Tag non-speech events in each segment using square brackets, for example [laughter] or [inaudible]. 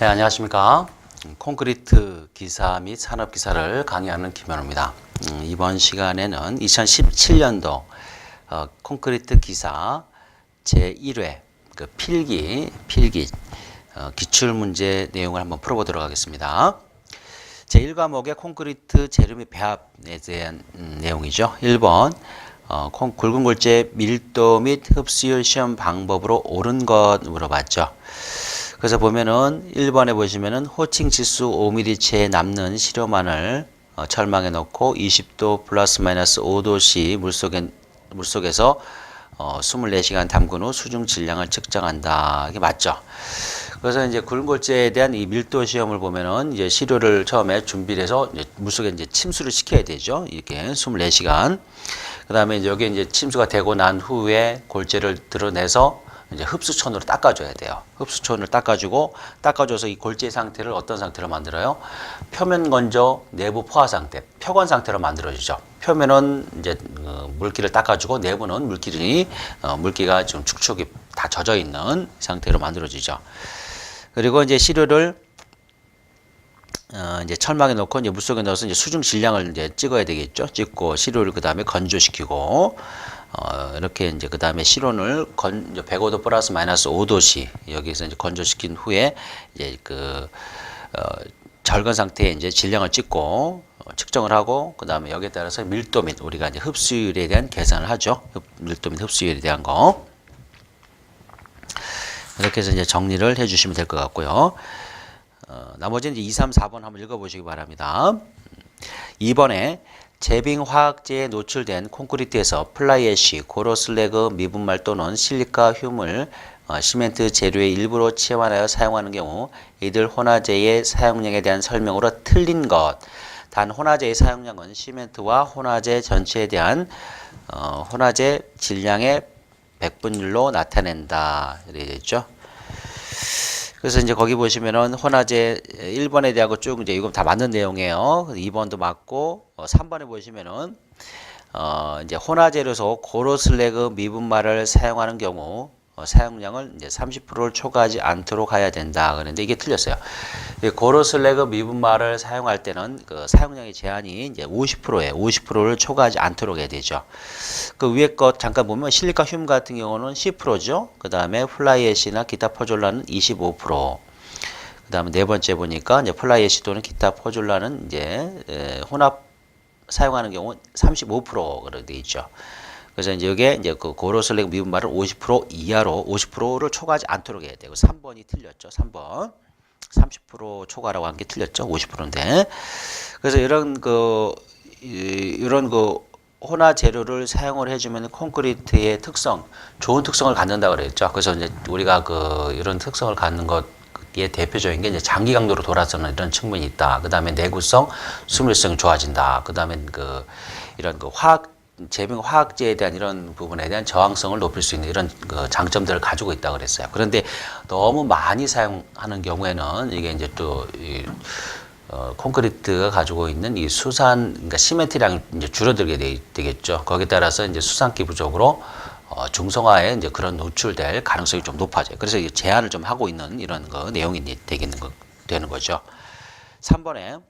네, 안녕하십니까. 음, 콘크리트 기사 및 산업 기사를 강의하는 김현우입니다. 음, 이번 시간에는 2017년도 어, 콘크리트 기사 제1회 그 필기 필기 어, 기출 문제 내용을 한번 풀어보도록 하겠습니다. 제1과목의 콘크리트 재료 및 배합에 대한 음, 내용이죠. 1번 어, 콘, 굵은 골재 밀도 및 흡수율 시험 방법으로 옳은 것 물어봤죠. 그래서 보면은 1번에 보시면은 호칭 지수 5mm체에 남는 시료만을 어, 철망에 넣고 20도 플러스 마이너스 5도씨 물속에, 물속에서 어, 24시간 담근 후 수중 질량을 측정한다. 이게 맞죠? 그래서 이제 골재에 대한 이 밀도 시험을 보면은 이제 시료를 처음에 준비를 해서 이제 물속에 이제 침수를 시켜야 되죠. 이렇게 24시간. 그 다음에 여기 이제 침수가 되고 난 후에 골재를 드러내서 이제 흡수촌으로 닦아줘야 돼요. 흡수촌을 닦아주고 닦아줘서 이 골재 상태를 어떤 상태로 만들어요? 표면 건조, 내부 포화 상태, 표건 상태로 만들어주죠. 표면은 이제 어, 물기를 닦아주고 내부는 물기이 어, 물기가 좀 축축이 다 젖어 있는 상태로 만들어지죠. 그리고 이제 시료를 어, 이제 철망에 넣고 이제 물속에 넣어서 이제 수중 질량을 이제 찍어야 되겠죠. 찍고 시료를 그 다음에 건조시키고 어, 이렇게 이제 그 다음에 실온을 건, 이제 105도 플러스 마이너스 5도씨 여기서 이제 건조시킨 후에 이제 그, 어, 절건 상태에 이제 질량을 찍고 어, 측정을 하고 그 다음에 여기에 따라서 밀도 및 우리가 이제 흡수율에 대한 계산을 하죠. 흡, 밀도 및 흡수율에 대한 거. 이렇게 해서 이제 정리를 해 주시면 될 것 같고요. 어, 나머지는 이제 2, 3, 4번 한번 읽어보시기 바랍니다. 2번에 제빙 화학제에 노출된 콘크리트에서 플라이애쉬, 고로슬래그, 미분말 또는 실리카 흉을 어, 시멘트 재료의 일부로 치환하여 사용하는 경우 이들 혼화제의 사용량에 대한 설명으로 틀린 것. 단 혼화제의 사용량은 시멘트와 혼화제 전체에 대한 어, 혼화제 질량의 100분율로 나타낸다. 이렇게 되어 있죠. 그래서 이제 거기 보시면은 혼화제 1번에 대하고 쭉 이제 이건 다 맞는 내용이에요. 2번도 맞고 어, 3번에 보시면은 어 이제 혼화제로서 고로슬래그 미분말을 사용하는 경우 어, 사용량을 이제 30%를 초과하지 않도록 해야 된다. 그런데 이게 틀렸어요. 이 고로 슬래그 미분말을 사용할 때는 그 사용량의 제한이 이제 50%예요. 50%를 초과하지 않도록 해야 되죠. 그 위에 것 잠깐 보면 실리카 흉 같은 경우는 10%죠. 그 다음에 플라이애시나 기타 포졸라는 25%. 그 다음에 네 번째 보니까 이제 플라이애시 또는 기타 포졸라는 이제 에, 혼합 사용하는 경우 35% 그렇게 돼 있죠. 그래서 이제 여기에 이제 그 고로슬렉 미분말을 50% 이하로 50%를 초과하지 않도록 해야 되고 3번이 틀렸죠. 3번. 30% 초과라고 한 게 틀렸죠. 50%인데. 그래서 이런 그 이, 이런 그 혼화 재료를 사용을 해주면 콘크리트의 특성, 좋은 특성을 갖는다 그랬죠. 그래서 이제 우리가 그 이런 특성을 갖는 것의 대표적인 게 이제 장기 강도로 돌아서는 이런 측면이 있다. 그 다음에 내구성, 수밀성이 좋아진다. 그 다음에 그 이런 그 화학 재빙 화학제에 대한 이런 부분에 대한 저항성을 높일 수 있는 이런 그 장점들을 가지고 있다 그랬어요. 그런데 너무 많이 사용하는 경우에는 이게 이제 또 이, 어, 콘크리트가 가지고 있는 이 수산, 그러니까 시멘트량이 이제 줄어들게 되, 되겠죠. 거기에 따라서 이제 수산기 부족으로 어, 중성화에 이제 그런 노출될 가능성이 좀 높아져요. 그래서 이제 제한을 좀 하고 있는 이런 거 내용이 되겠는 거, 되는 거죠. 3번에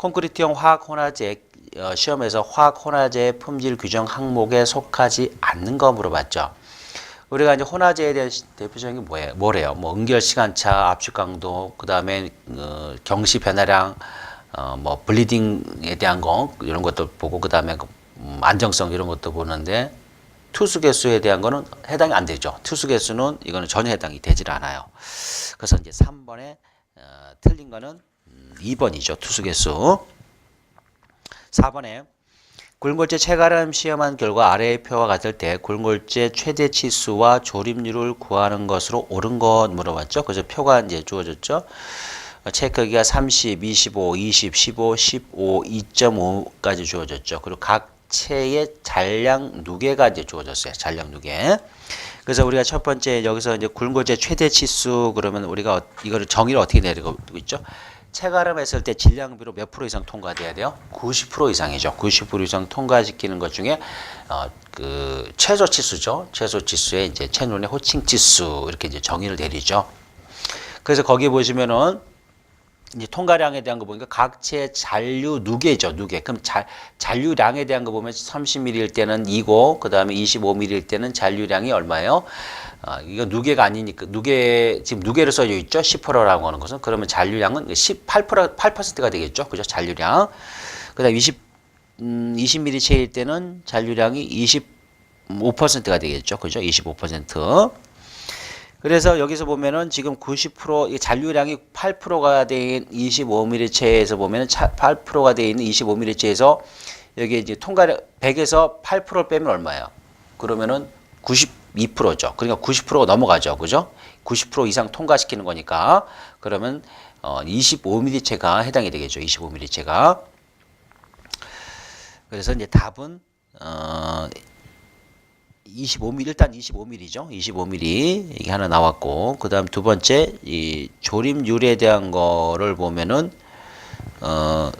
콘크리트형 화학 혼화제 어, 시험에서 화학 혼화제 품질 규정 항목에 속하지 않는 거 물어봤죠. 우리가 이제 혼화제에 대한 대표적인 게 뭐예요? 뭐래요? 뭐 응결 시간차, 압축 강도, 그 다음에 어, 경시 변화량, 어, 뭐 블리딩에 대한 거 이런 것도 보고 그 다음에 음, 안정성 이런 것도 보는데 투수 개수에 대한 거는 해당이 안 되죠. 투수 개수는 이거는 전혀 해당이 되질 않아요. 그래서 이제 3번에 어, 틀린 거는 음, 2번이죠. 투수 개수. 4번에 굴골재 체가름 시험한 결과 아래의 표와 같을 때 굴골재 최대 치수와 조립률을 구하는 것으로 옳은 것 물어봤죠. 그래서 표가 이제 주어졌죠. 체 크기가 30, 25, 20, 15, 15, 2.5까지 주어졌죠. 그리고 각 체의 잔량 누계가 이제 주어졌어요. 잔량 누계. 그래서 우리가 첫 번째 여기서 이제 굴골재 최대 치수 그러면 우리가 어- 이거를 정의를 어떻게 내리고 있죠? 체가름했을 때 질량비로 몇 프로 이상 통과돼야 돼요? 90% 이상이죠. 90% 이상 통과시키는 것 중에 어, 그 최소 치수죠. 최소 치수에 이제 채눈의 호칭 치수 이렇게 이제 정의를 내리죠. 그래서 거기 보시면은 이제 통과량에 대한 거 보니까 각체 잔류 누계죠, 누계. 그럼 자, 잔류량에 대한 거 보면 30ml일 때는 2고, 그 다음에 25ml일 때는 잔류량이 얼마예요? 아, 이거 누계가 아니니까, 누계, 지금 누계로 써져 있죠? 10%라고 하는 것은. 그러면 잔류량은 18%, 8%가 되겠죠? 그죠? 잔류량. 그 다음 20, 음, 20ml 체일 때는 잔류량이 25%가 되겠죠? 그죠? 25%. 그래서 여기서 보면은 지금 90%이 잔류량이 8%가 된 25mm 체에서 보면은 8%가 돼 있는 25mm 체에서 여기 이제 통과량 100에서 8%를 빼면 얼마예요? 그러면은 92%죠. 그러니까 90%가 넘어가죠. 그죠? 90% 이상 통과시키는 거니까 그러면 어 25mm 체가 해당이 되겠죠. 25mm 체가. 그래서 이제 답은 어 25mm 일단 25mm죠. 25mm 이게 하나 나왔고 그다음 두 번째 이 조림률에 대한 거를 보면은 어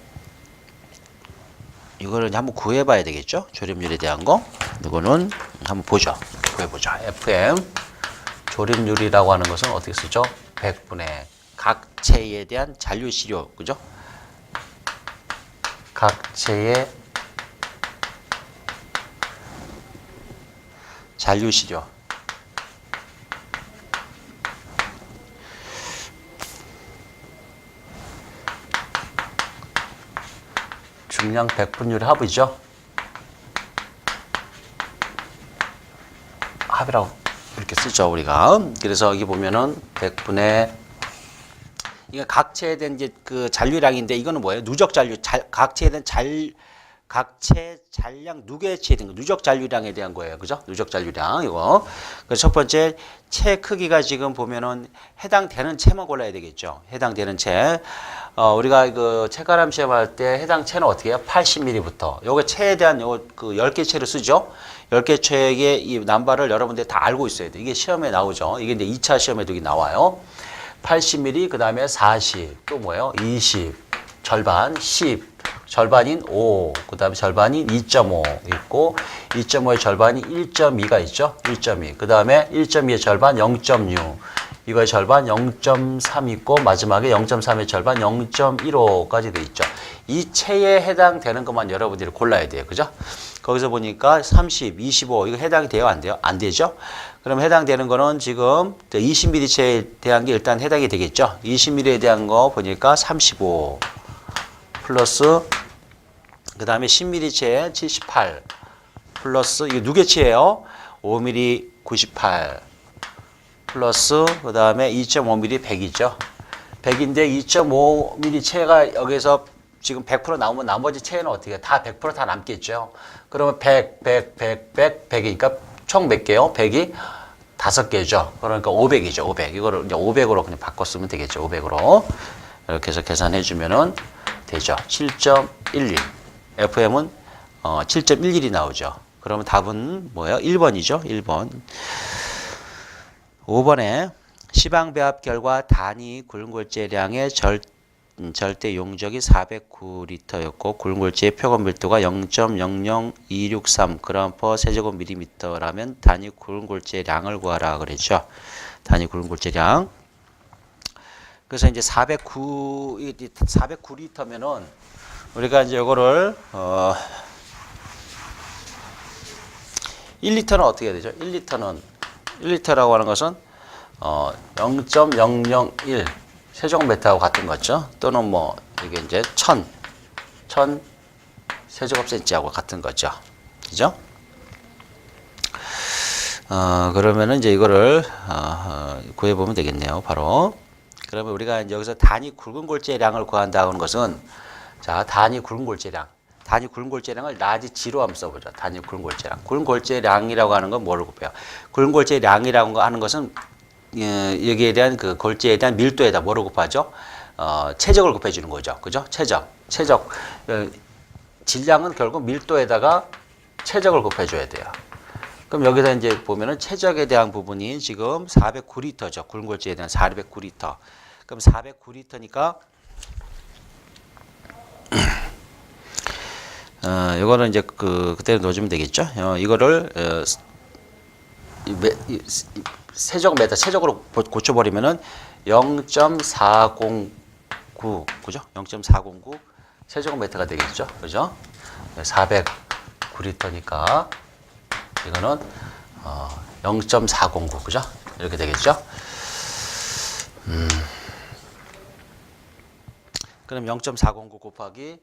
이거를 한번 구해 봐야 되겠죠. 조림률에 대한 거. 이거는 한번 보죠. 구해 보죠. FM 조림률이라고 하는 것은 어떻게 쓰죠? 100분의 각체에 대한 잔류 시료. 그죠? 각체의 잔류시죠. 중량 100분율의 합이죠. 합이라고 이렇게 쓰죠 우리가. 그래서 여기 보면은 100분의 이게 각체에 대한 이제 그 잔류량인데 이거는 뭐예요? 누적 잔류, 자, 각체에 대한 잔 각체 잔량 누계치에 대한 거, 누적 잔류량에 대한 거예요. 그죠? 누적 잔류량 이거. 그래서 첫 번째 체 크기가 지금 보면은 해당되는 체만 골라야 되겠죠. 해당되는 체. 어, 우리가 그 체가람 시험 할 때 해당 체는 어떻게 해요? 80mm부터. 요거 체에 대한 요거 그 10개 체를 쓰죠. 10개 체의 이 남바를 여러분들이 다 알고 있어야 돼. 이게 시험에 나오죠. 이게 이제 2차 시험에도 나와요. 80mm 그 다음에 40. 또 뭐예요? 20. 절반 10. 절반인 5, 그 다음에 절반인 2.5 있고 2.5의 절반이 1.2가 있죠. 1.2. 그 다음에 1.2의 절반 0.6. 이거의 절반 0.3 있고 마지막에 0.3의 절반 0.15까지 돼 있죠. 이 체에 해당되는 것만 여러분들이 골라야 돼요. 그죠? 거기서 보니까 30, 25 이거 해당이 돼요? 안 돼요? 안 되죠? 그럼 해당되는 거는 지금 20mm 체에 대한 게 일단 해당이 되겠죠? 20mm에 대한 거 보니까 35 플러스 그 다음에 10mm체 78 플러스 이거 누계치예요. 5mm 98 플러스 그 다음에 2.5mm 100이죠. 100인데 2.5mm 체가 여기서 지금 100% 나오면 나머지 체는 어떻게? 다 100%다 남겠죠. 그러면 100, 100, 100, 100, 100이니까 총 몇 개요? 100이 다섯 개죠. 그러니까 500이죠 500 이거를 이제 500으로 그냥 바꿔 쓰면 되겠죠 500으로. 이렇게 해서 계산해 주면은 되죠. 7.11. FM은 어, 7.11이 나오죠. 그러면 답은 뭐예요? 1번이죠. 1번. 5번에 시방 배합 결과 단위 굵은골재량의 절, 음, 절대 용적이 409리터였고 굵은골재의 표본 밀도가 0.00263g 세제곱 밀리미터라면 단위 굵은골재량을 구하라 그랬죠. 단위 굵은골재량. 그래서 이제 409, 409리터면은 우리가 이제 이거를, 어, 1리터는 어떻게 해야 되죠? 1리터는, 1리터라고 하는 것은, 어, 0.001 세제곱미터하고 같은 거죠. 또는 뭐, 이게 이제 1000, 1000 세제곱센치하고 같은 거죠. 그죠? 어, 그러면은 이제 이거를, 어, 어, 구해보면 되겠네요. 바로. 그러면 우리가 여기서 단위 굵은 골재량을 구한다는 것은 자 단위 굵은 골재량 단위 굵은 골재량을 라지 G로 한번 써보죠. 단위 굵은 골재량. 굵은 골재량이라고 하는 건 뭐를 곱해요? 굵은 골재량이라고 하는 것은 예, 여기에 대한 그 골재에 대한 밀도에다 뭐를 곱하죠? 어, 최적을 곱해 주는 거죠. 그죠? 최적. 최적. 어, 질량은 결국 밀도에다가 최적을 곱해 줘야 돼요. 그럼 여기다 이제 보면은 최적에 대한 부분이 지금 409리터죠. 굵은 골재에 대한 409리터. 그럼 409리터니까 [clears throat] 어, 이거는 이제 그 그대로 넣어주면 되겠죠. 어, 이거를 어, 세적 메타 세적으로 고- 고쳐버리면은 0.409 그죠? 0.409 세제곱미터가 되겠죠. 그죠? 409리터니까 이거는 어, 0.409 그죠? 이렇게 되겠죠? 음. 그럼 0.409 곱하기